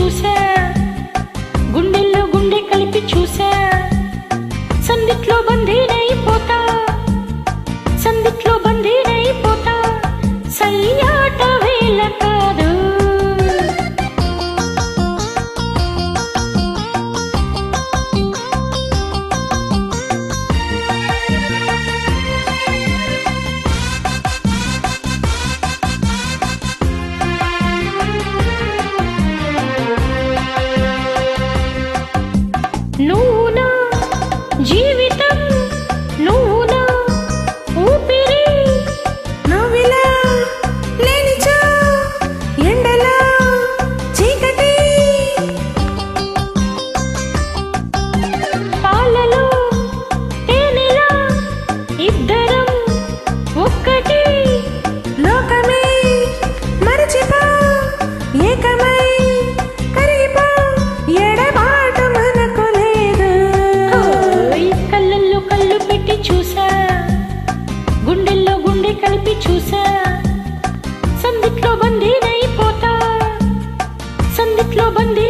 చూసా. గుండెల్లో గుండె కలిపి చూసా. సందిట్లో బందీనైపోతా கவிதம் బందీనైపోతా సందిట్లో బందీ